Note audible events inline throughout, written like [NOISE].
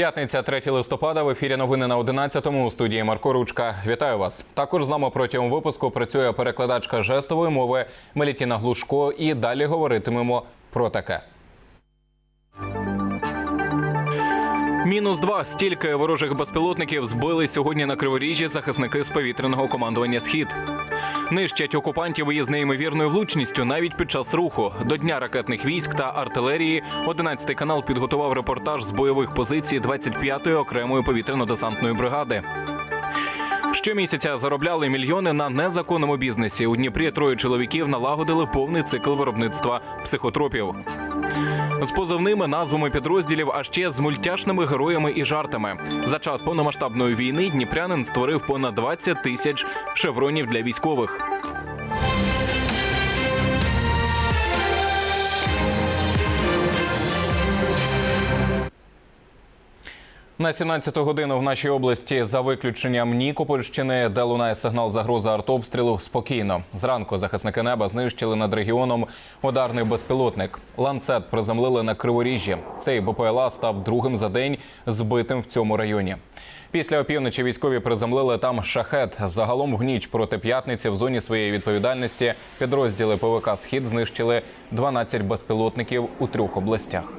П'ятниця, 3 листопада. В ефірі новини на 11-му у студії Марко Ручка. Вітаю вас. Також з нами протягом випуску працює перекладачка жестової мови Мелітіна Глушко. І далі говоритимемо про таке. Мінус два стільки ворожих безпілотників збили сьогодні на криворіжжі захисники з повітряного командування Схід. Нищать окупантів із неймовірною влучністю навіть під час руху. До дня ракетних військ та артилерії 11 канал підготував репортаж з бойових позицій 25-ї окремої повітряно-десантної бригади. Щомісяця заробляли мільйони на незаконному бізнесі. У Дніпрі троє чоловіків налагодили повний цикл виробництва психотропів. З позивними назвами підрозділів, а ще з мультяшними героями і жартами. За час повномасштабної війни дніпрянин створив понад 20 тисяч шевронів для військових. На 17 годину в нашій області за виключенням Нікопольщини, де лунає сигнал загрози артобстрілу, спокійно. Зранку захисники неба знищили над регіоном ударний безпілотник. Ланцет приземлили на криворіжжі. Цей БПЛА став другим за день збитим в цьому районі. Після опівночі військові приземлили там шахет. Загалом в ніч проти п'ятниці в зоні своєї відповідальності підрозділи ПВК Схід знищили 12 безпілотників у трьох областях.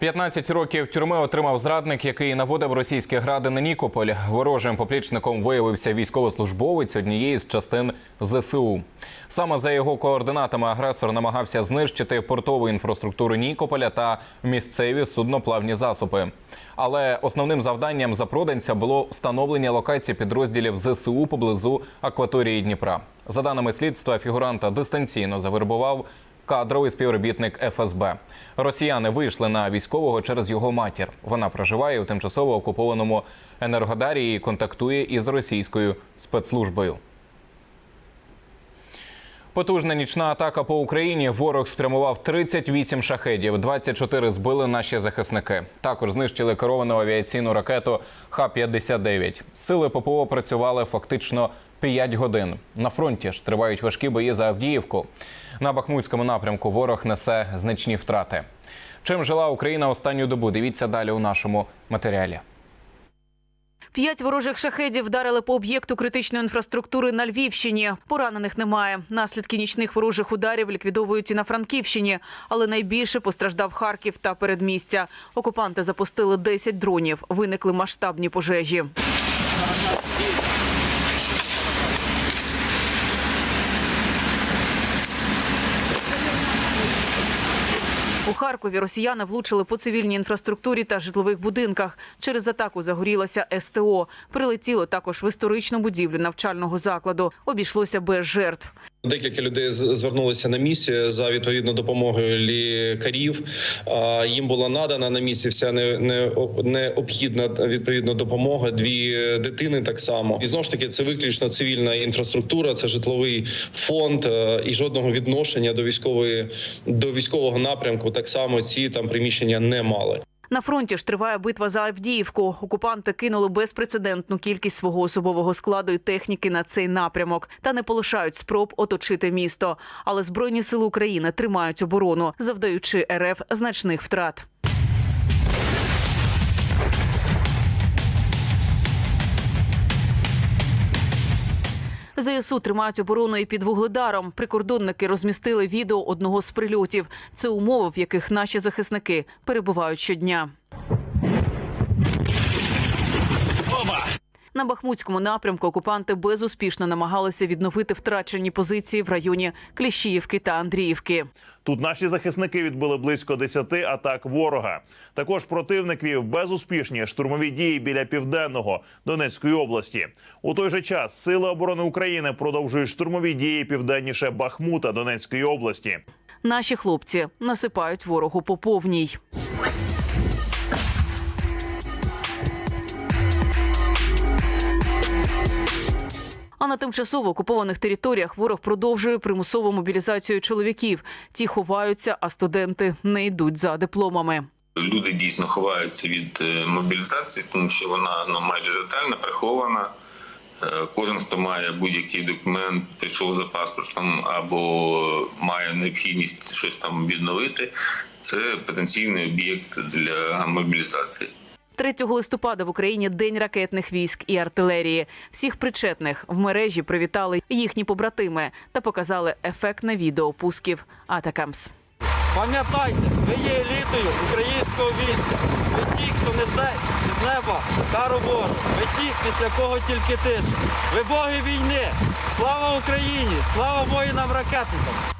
15 років тюрми отримав зрадник, який наводив російські гради на Нікополь. Ворожим поплічником виявився військовослужбовець однієї з частин ЗСУ. Саме за його координатами агресор намагався знищити портову інфраструктуру Нікополя та місцеві судноплавні засоби. Але основним завданням запроданця було встановлення локацій підрозділів ЗСУ поблизу акваторії Дніпра. За даними слідства, фігуранта дистанційно завербував кадровий співробітник ФСБ. Росіяни вийшли на військового через його матір. Вона проживає у тимчасово окупованому Енергодарі і контактує із російською спецслужбою. Потужна нічна атака по Україні. Ворог спрямував 38 шахедів, 24 збили наші захисники. Також знищили керовану авіаційну ракету Х-59. Сили ППО працювали фактично 5 годин. На фронті ж тривають важкі бої за Авдіївку. На Бахмутському напрямку ворог несе значні втрати. Чим жила Україна останню добу? Дивіться далі у нашому матеріалі. П'ять ворожих шахедів вдарили по об'єкту критичної інфраструктури на Львівщині. Поранених немає. Наслідки нічних ворожих ударів ліквідовують і на Франківщині, але найбільше постраждав Харків та передмістя. Окупанти запустили 10 дронів. Виникли масштабні пожежі. У Харкові росіяни влучили по цивільній інфраструктурі та житлових будинках. Через атаку загорілося СТО. Прилетіло також в історичну будівлю навчального закладу. Обійшлося без жертв. Декілька людей звернулися на місці за відповідно допомогою лікарів. Їм була надана на місці вся не, не, необхідна відповідно допомога. Дві дитини так само. І знову ж таки, це виключно цивільна інфраструктура, це житловий фонд е, і жодного відношення до військової до військового напрямку. Так само ці там приміщення не мали. На фронті ж триває битва за Авдіївку. Окупанти кинули безпрецедентну кількість свого особового складу і техніки на цей напрямок та не полишають спроб оточити місто. Але збройні сили України тримають оборону, завдаючи РФ значних втрат. ЗСУ тримають оборону і під вугледаром. Прикордонники розмістили відео одного з прильотів. Це умови, в яких наші захисники перебувають щодня. На Бахмутському напрямку окупанти безуспішно намагалися відновити втрачені позиції в районі Кліщіївки та Андріївки. Тут наші захисники відбили близько 10 атак ворога. Також противник вів безуспішні штурмові дії біля південного Донецької області. У той же час сили оборони України продовжують штурмові дії південніше Бахмута Донецької області. Наші хлопці насипають ворогу по повній. А на тимчасово окупованих територіях ворог продовжує примусову мобілізацію чоловіків. Ті ховаються, а студенти не йдуть за дипломами. Люди дійсно ховаються від е, мобілізації, тому що вона ну, майже тотально прихована. Е, Кожен, хто має будь-який документ, прийшов за паспортом або має необхідність щось там відновити, це потенційний об'єкт для мобілізації. 3 листопада в Україні День ракетних військ і артилерії. Всіх причетних в мережі привітали їхні побратими та показали ефектне відео пусків Атакамс. Пам'ятайте, ви є елітою українського війська. Ви ті, хто несе із неба кару Божу. Ви ті, після кого тільки тиша. Ви боги війни. Слава Україні! Слава воїнам-ракетникам!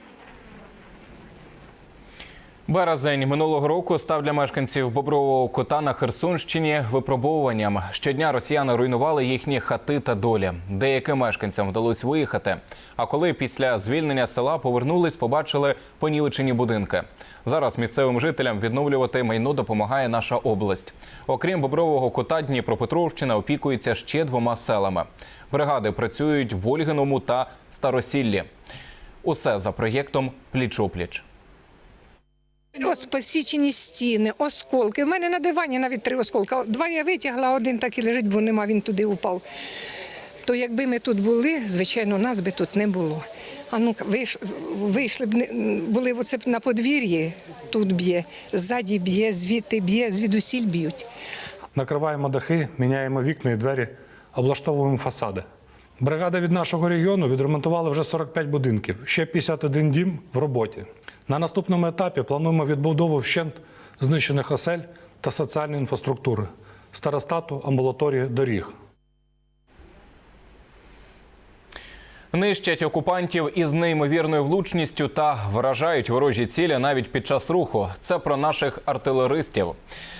Березень минулого року став для мешканців Бобрового кота на Херсонщині випробовуванням. Щодня росіяни руйнували їхні хати та долі. Деяким мешканцям вдалося виїхати. А коли після звільнення села повернулись, побачили понівечені будинки. Зараз місцевим жителям відновлювати майно допомагає наша область. Окрім Бобрового кота, Дніпропетровщина опікується ще двома селами. Бригади працюють в Ольгиному та Старосіллі. Усе за проєктом Пліч-опліч. Ось посічені стіни, осколки. У мене на дивані навіть три осколка. Два я витягла, один так і лежить, бо нема, він туди упав. То якби ми тут були, звичайно, нас би тут не було. А ну вийш- вийшли б, були б оце на подвір'ї, тут б'є, ззаді б'є, звідти б'є, звідусіль б'ють. Накриваємо дахи, міняємо вікна і двері, облаштовуємо фасади. Бригада від нашого регіону відремонтувала вже 45 будинків, ще 51 дім в роботі. На наступному етапі плануємо відбудову вщент знищених осель та соціальної інфраструктури, старостату, амбулаторії, доріг. Нищать окупантів із неймовірною влучністю та вражають ворожі цілі навіть під час руху. Це про наших артилеристів.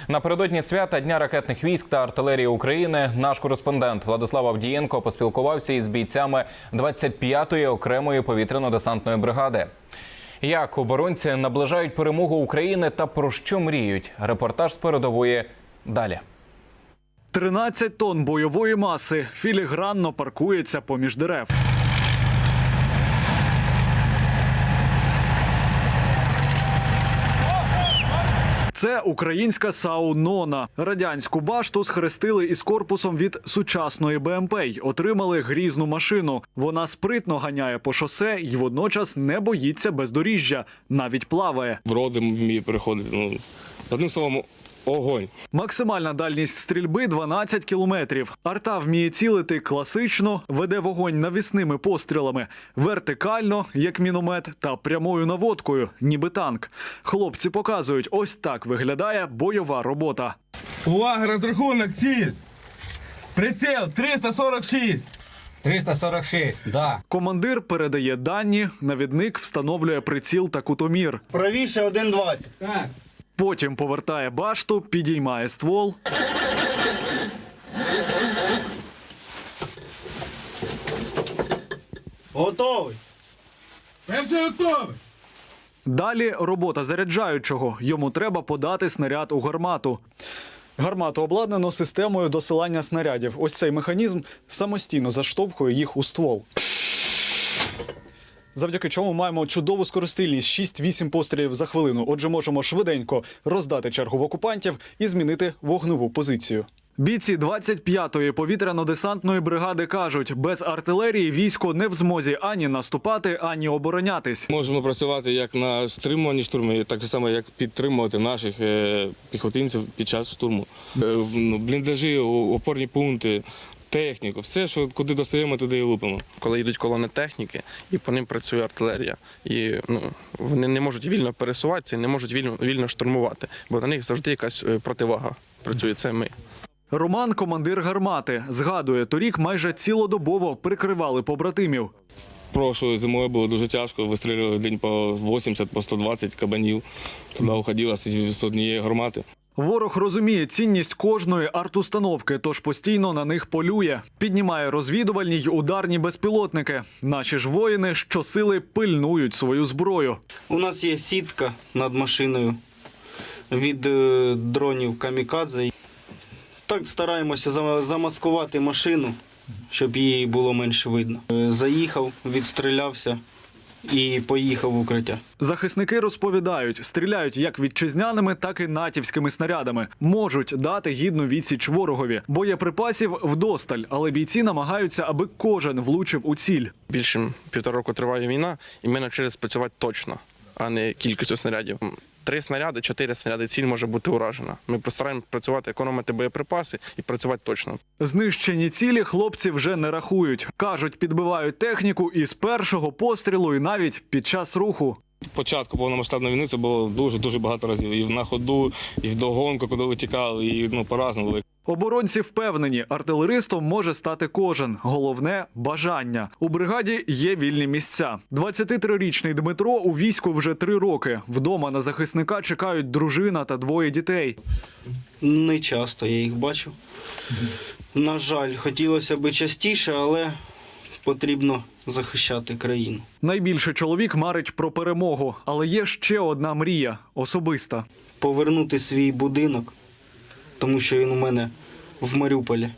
Напередодні свята Дня ракетних військ та артилерії України наш кореспондент Владислав Авдієнко поспілкувався із бійцями 25-ї окремої повітряно-десантної бригади. Як оборонці наближають перемогу України та про що мріють? Репортаж з передової далі. 13 тонн бойової маси філігранно паркується поміж дерев. Це українська саунона. Радянську башту схрестили із корпусом від сучасної БМП й отримали грізну машину. Вона спритно ганяє по шосе і водночас не боїться бездоріжжя, навіть плаває. Вроди вміє переходити. Ну, одним словом, огонь. Максимальна дальність стрільби 12 кілометрів. Арта вміє цілити класично, веде вогонь навісними пострілами, вертикально, як міномет, та прямою наводкою, ніби танк. Хлопці показують, ось так виглядає бойова робота. Увага, розрахунок, ціль. Приціл 346. 346, да. Командир передає дані, навідник встановлює приціл та кутомір. Правіше 1,20. Так. Потім повертає башту, підіймає ствол. Готовий. Перше готове. Далі робота заряджаючого. Йому треба подати снаряд у гармату. Гармату обладнано системою досилання снарядів. Ось цей механізм самостійно заштовхує їх у ствол. Завдяки чому маємо чудову скоростильність 6-8 пострілів за хвилину. Отже, можемо швиденько роздати чергу в окупантів і змінити вогневу позицію. Бійці 25-ї повітряно-десантної бригади кажуть, без артилерії військо не в змозі ані наступати, ані оборонятись. Можемо працювати як на стримуванні штурму, так само як підтримувати наших е, піхотинців під час штурму. Е, ну, бліндажі, опорні пункти, техніку, все, що куди достаємо, туди і лупимо. коли йдуть колони техніки, і по ним працює артилерія. І ну, вони не можуть вільно пересуватися, і не можуть вільно, вільно штурмувати, бо на них завжди якась е, противага працює. Це ми. Роман, командир гармати, згадує, торік майже цілодобово прикривали побратимів. Прошлою зимою було дуже тяжко, вистрілювали день по 80, по 120 кабанів. Туди уходило з однієї гармати. Ворог розуміє цінність кожної артустановки, тож постійно на них полює. Піднімає розвідувальні й ударні безпілотники. Наші ж воїни щосили пильнують свою зброю. У нас є сітка над машиною від е, дронів камікадзе. Так стараємося зама- замаскувати машину, щоб її було менше видно. Е, Заїхав, відстрілявся і поїхав в укриття. Захисники розповідають, стріляють як вітчизняними, так і натівськими снарядами. Можуть дати гідну відсіч ворогові. Боєприпасів вдосталь, але бійці намагаються, аби кожен влучив у ціль. Більше півтора року триває війна, і ми навчилися працювати точно, а не кількістю снарядів. Три снаряди, чотири снаряди, ціль може бути уражена. Ми постараємося працювати, економити боєприпаси і працювати точно. Знищені цілі хлопці вже не рахують. кажуть, підбивають техніку і з першого пострілу, і навіть під час руху. Початку повномасштабної війни це було дуже дуже багато разів. І на ходу, і в догонку, коли витікали, і ну по-разному. Оборонці впевнені, артилеристом може стати кожен. Головне бажання. У бригаді є вільні місця. 23-річний Дмитро у війську вже три роки. Вдома на захисника чекають дружина та двоє дітей. Не часто я їх бачу. На жаль, хотілося б частіше, але потрібно захищати країну. Найбільше чоловік марить про перемогу, але є ще одна мрія особиста. Повернути свій будинок, тому що він у мене в Маріуполі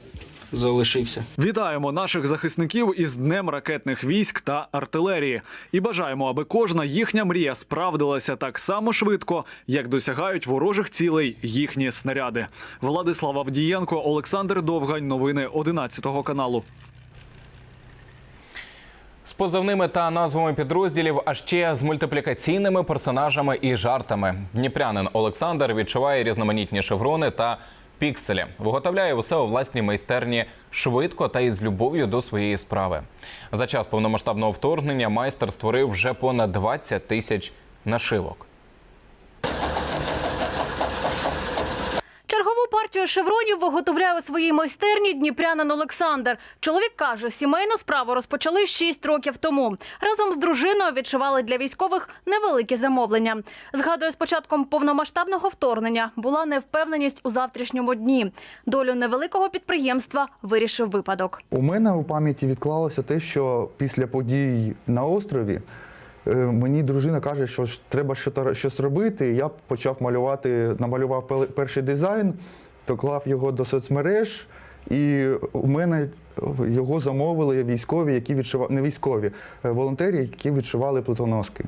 залишився. Вітаємо наших захисників із Днем ракетних військ та артилерії і бажаємо, аби кожна їхня мрія справдилася так само швидко, як досягають ворожих цілей їхні снаряди. Владислав Авдієнко, Олександр Довгань. Новини 11 каналу. З позивними та назвами підрозділів, а ще з мультиплікаційними персонажами і жартами. Дніпрянин Олександр відчуває різноманітні шеврони та пікселі. Виготовляє усе у власній майстерні швидко та із любов'ю до своєї справи. За час повномасштабного вторгнення майстер створив вже понад 20 тисяч нашивок. Партію шевронів виготовляє у своїй майстерні дніпрянин Олександр. Чоловік каже, сімейну справу розпочали 6 років тому. Разом з дружиною відшивали для військових невеликі замовлення. Згадує, з початком повномасштабного вторгнення була невпевненість у завтрашньому дні. Долю невеликого підприємства вирішив випадок. У мене у пам'яті відклалося те, що після подій на острові е, мені дружина каже, що треба щось робити. Я почав малювати, намалював перший дизайн, доклав його до соцмереж, і у мене його замовили військові, які відшивали не військові, е, волонтери, які відшивали плитоноски.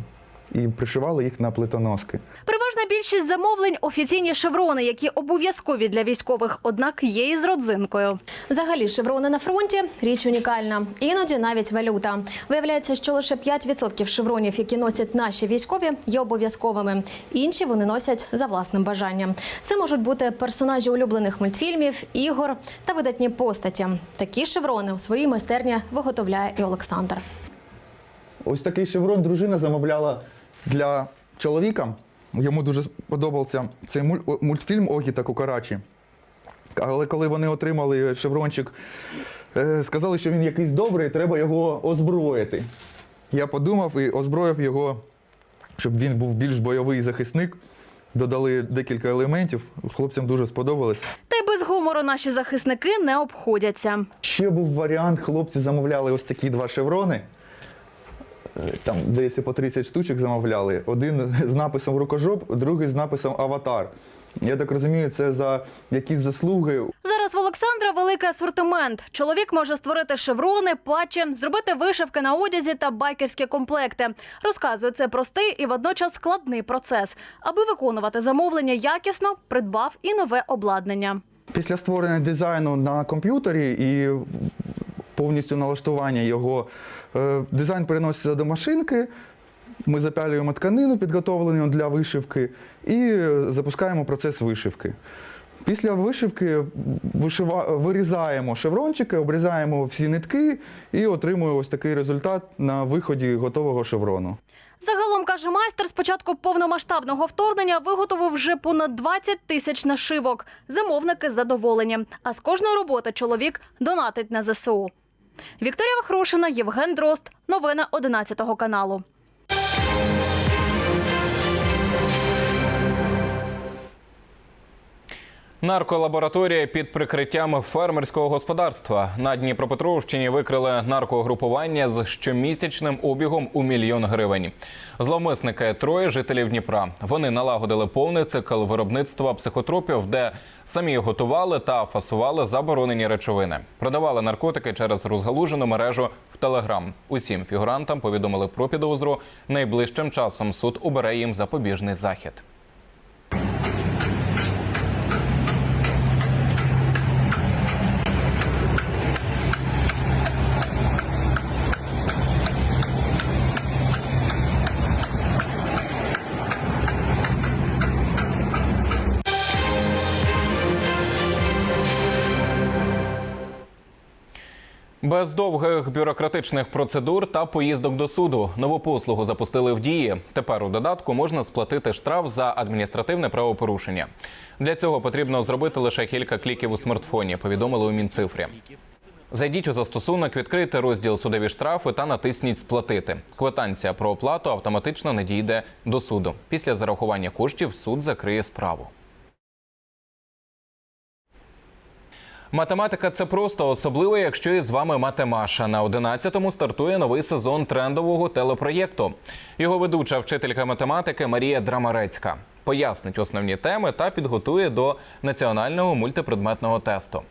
І пришивали їх на плитоноски. Переважна більшість замовлень офіційні шеврони, які обов'язкові для військових, однак є і з родзинкою. Взагалі, шеврони на фронті річ унікальна. Іноді навіть валюта. Виявляється, що лише 5% шевронів, які носять наші військові, є обов'язковими. Інші вони носять за власним бажанням. Це можуть бути персонажі улюблених мультфільмів, ігор та видатні постаті. Такі шеврони у своїй майстерні виготовляє і Олександр. Ось такий шеврон дружина замовляла для чоловіка. Йому дуже сподобався цей муль- мультфільм Огі та Кукарачі. Але коли вони отримали шеврончик, е, сказали, що він якийсь добрий, треба його озброїти. Я подумав і озброїв його, щоб він був більш бойовий захисник. Додали декілька елементів. Хлопцям дуже сподобалось. Та й без гумору наші захисники не обходяться. Ще був варіант, хлопці замовляли ось такі два шеврони. Там, здається, по 30 штучок замовляли. Один з написом рукожоп, другий з написом аватар. Я так розумію, це за якісь заслуги. Зараз в Олександра великий асортимент. Чоловік може створити шеврони, патчі, зробити вишивки на одязі та байкерські комплекти. Розказує, це простий і водночас складний процес. Аби виконувати замовлення якісно, придбав і нове обладнання. Після створення дизайну на комп'ютері і повністю налаштування його, е, дизайн переноситься до машинки. Ми запялюємо тканину, підготовлену для вишивки, і е, запускаємо процес вишивки. Після вишивки вишива... вирізаємо шеврончики, обрізаємо всі нитки і отримуємо ось такий результат на виході готового шеврону. Загалом каже майстер, з початку повномасштабного вторгнення виготовив вже понад 20 тисяч нашивок. Замовники задоволені. А з кожної роботи чоловік донатить на ЗСУ. Вікторія Вахрушина, Євген Дрозд. Новини 11 каналу. Нарколабораторія під прикриттям фермерського господарства на Дніпропетровщині викрили наркогрупування з щомісячним обігом у мільйон гривень. Зловмисники троє жителів Дніпра. Вони налагодили повний цикл виробництва психотропів, де самі готували та фасували заборонені речовини. Продавали наркотики через розгалужену мережу в Телеграм. Усім фігурантам повідомили про підозру. Найближчим часом суд обере їм запобіжний захід. Без довгих бюрократичних процедур та поїздок до суду нову послугу запустили в дії. Тепер у додатку можна сплатити штраф за адміністративне правопорушення. Для цього потрібно зробити лише кілька кліків у смартфоні. Повідомили у Мінцифрі. Зайдіть у застосунок, відкрийте розділ судові штрафи та натисніть Сплатити. Квитанція про оплату автоматично надійде до суду. Після зарахування коштів суд закриє справу. Математика це просто особливо, якщо із вами матемаша. На 11-му стартує новий сезон трендового телепроєкту. Його ведуча вчителька математики Марія Драмарецька пояснить основні теми та підготує до національного мультипредметного тесту.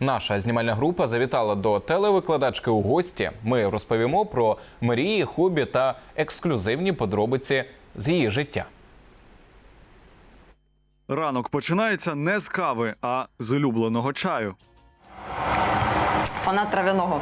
Наша знімальна група завітала до телевикладачки у гості. Ми розповімо про мрії, хобі та ексклюзивні подробиці з її життя. Ранок починається не з кави, а з улюбленого чаю. фанат трав'яного.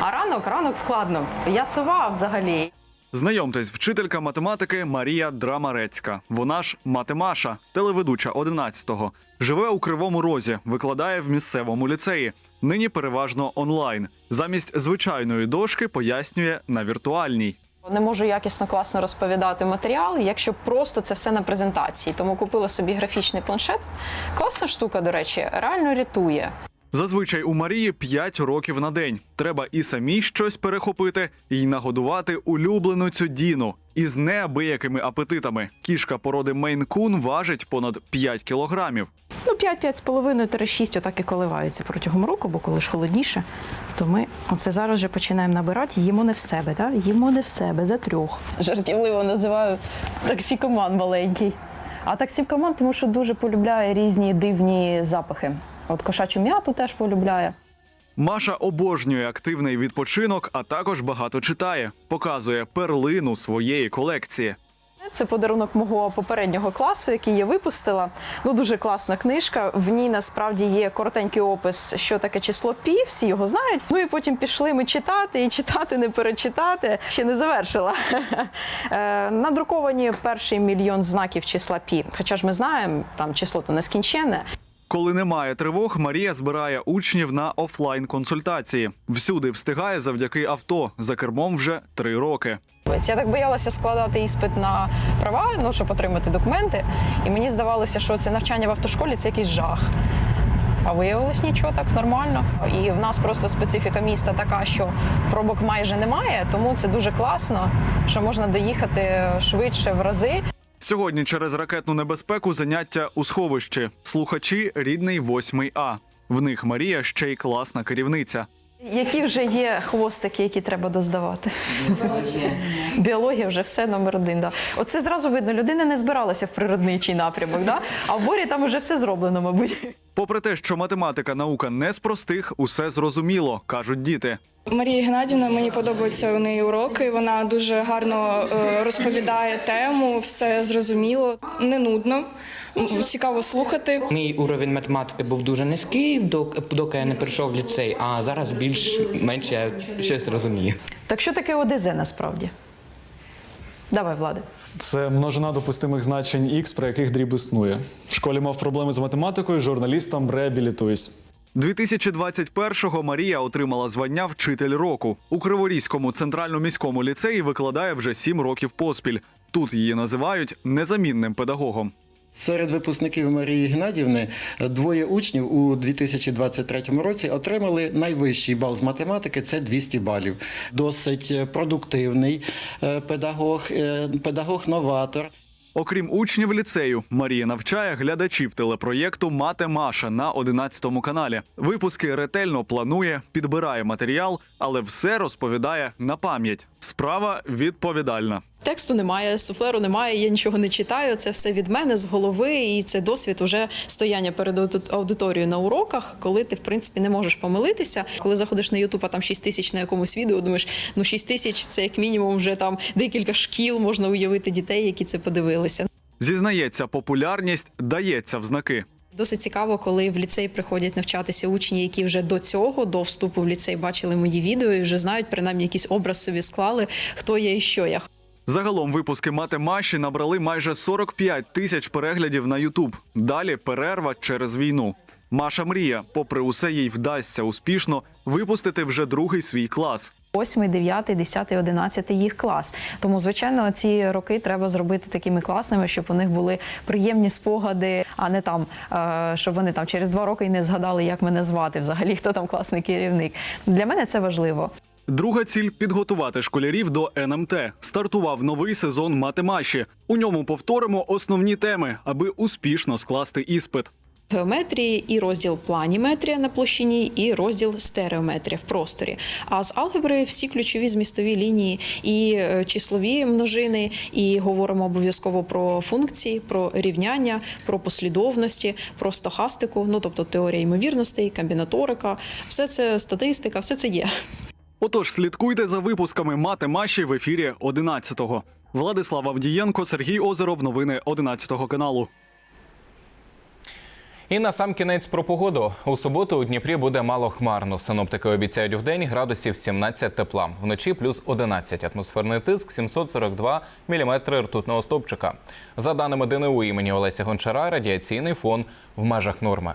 А ранок, ранок складно. Я сова взагалі. Знайомтесь, вчителька математики Марія Драмарецька. Вона ж матемаша, телеведуча 11-го. Живе у Кривому Розі, викладає в місцевому ліцеї. Нині переважно онлайн. Замість звичайної дошки пояснює на віртуальній. Не можу якісно класно розповідати матеріал, якщо просто це все на презентації. Тому купила собі графічний планшет. Класна штука, до речі, реально рятує. Зазвичай у Марії 5 років на день. Треба і самій щось перехопити, і нагодувати улюблену цю Діну. Із неабиякими апетитами. Кішка породи Мейн-кун важить понад 5 кілограмів. Ну, 5-5,5-6 отак і коливаються протягом року, бо коли ж холодніше, то ми оце зараз вже починаємо набирати, їмо не в себе, так? їмо не в себе за трьох. Жартівливо називаю таксікоман маленький. А таксікоман, тому що дуже полюбляє різні дивні запахи. От кошачу м'яту теж полюбляє. Маша обожнює активний відпочинок, а також багато читає. Показує перлину своєї колекції. Це подарунок мого попереднього класу, який я випустила. Ну дуже класна книжка. В ній насправді є коротенький опис, що таке число пі. Всі його знають. Ну і потім пішли ми читати і читати, не перечитати. Ще не завершила. [LAUGHS] Е, Надруковані перший мільйон знаків числа пі. Хоча ж ми знаємо, там число то нескінченне. Коли немає тривог, Марія збирає учнів на офлайн консультації. Всюди встигає завдяки авто. За кермом вже три роки. Я так боялася складати іспит на права, ну щоб отримати документи. І мені здавалося, що це навчання в автошколі це якийсь жах. А виявилось нічого так нормально. І в нас просто специфіка міста така, що пробок майже немає, тому це дуже класно, що можна доїхати швидше в рази. Сьогодні через ракетну небезпеку заняття у сховищі. Слухачі рідний 8 А. В них Марія ще й класна керівниця. Які вже є хвостики, які треба доздавати? Біологія. Біологія вже все номер один. Да. Оце зразу видно, людина не збиралася в природничий напрямок, да? а в борі там вже все зроблено, мабуть. Попри те, що математика наука не з простих, усе зрозуміло, кажуть діти. Марія Геннадівна, мені подобаються у неї уроки. Вона дуже гарно е, розповідає тему, все зрозуміло, не нудно, цікаво слухати. Мій уровень математики був дуже низький, док- доки я не прийшов в ліцей, а зараз більш-менш я щось розумію. Так що таке ОДЗ насправді? Давай, Влади. Це множина допустимих значень X, про яких дріб існує. В школі мав проблеми з математикою, журналістом реабілітуюсь. 2021-го Марія отримала звання вчитель року. У Криворізькому центральному міському ліцеї викладає вже сім років поспіль. Тут її називають незамінним педагогом. Серед випускників Марії Геннадівни двоє учнів у 2023 році отримали найвищий бал з математики це 200 балів. Досить продуктивний е, педагог, е, педагог-новатор. Окрім учнів ліцею, Марія навчає глядачів телепроєкту Мати Маша на 11 каналі. Випуски ретельно планує, підбирає матеріал, але все розповідає на пам'ять. Справа відповідальна. Тексту немає, суфлеру немає, я нічого не читаю. Це все від мене з голови, і це досвід уже стояння перед ауди- аудиторією на уроках, коли ти в принципі не можеш помилитися. Коли заходиш на Ютуб, а там 6 тисяч на якомусь відео, думаєш, ну 6 тисяч це як мінімум вже там декілька шкіл можна уявити дітей, які це подивилися. Зізнається, популярність дається в знаки. Досить цікаво, коли в ліцей приходять навчатися учні, які вже до цього, до вступу в ліцей, бачили мої відео і вже знають, принаймні якийсь образ собі склали, хто я і що я. Загалом випуски мати Маші набрали майже 45 тисяч переглядів на Ютуб. Далі перерва через війну. Маша мріє, попри усе, їй вдасться успішно випустити вже другий свій клас. Восьмий, дев'ятий, десятий, одинадцятий їх клас. Тому, звичайно, ці роки треба зробити такими класними, щоб у них були приємні спогади, а не там, е, щоб вони там через два роки і не згадали, як мене звати, взагалі [LAUGHS] хто там класний керівник. Для мене це важливо. Друга ціль підготувати школярів до НМТ. Стартував новий сезон матемаші. У ньому повторимо основні теми, аби успішно скласти іспит. Геометрії і розділ планіметрія на площині, і розділ стереометрія в просторі. А з алгебри всі ключові змістові лінії і е, числові множини, і говоримо обов'язково про функції, про рівняння, про послідовності, про стохастику, ну тобто теорія ймовірностей, комбінаторика, все це статистика, все це є. Отож, слідкуйте за випусками мати Маші в ефірі 11-го. Владислав Авдієнко, Сергій Озеров. Новини 11 каналу. І на сам кінець про погоду. У суботу у Дніпрі буде мало хмарно. Синоптики обіцяють вдень градусів 17 тепла. Вночі плюс 11. Атмосферний тиск 742 міліметри ртутного стовпчика. За даними ДНУ імені Олеся Гончара, радіаційний фон в межах норми.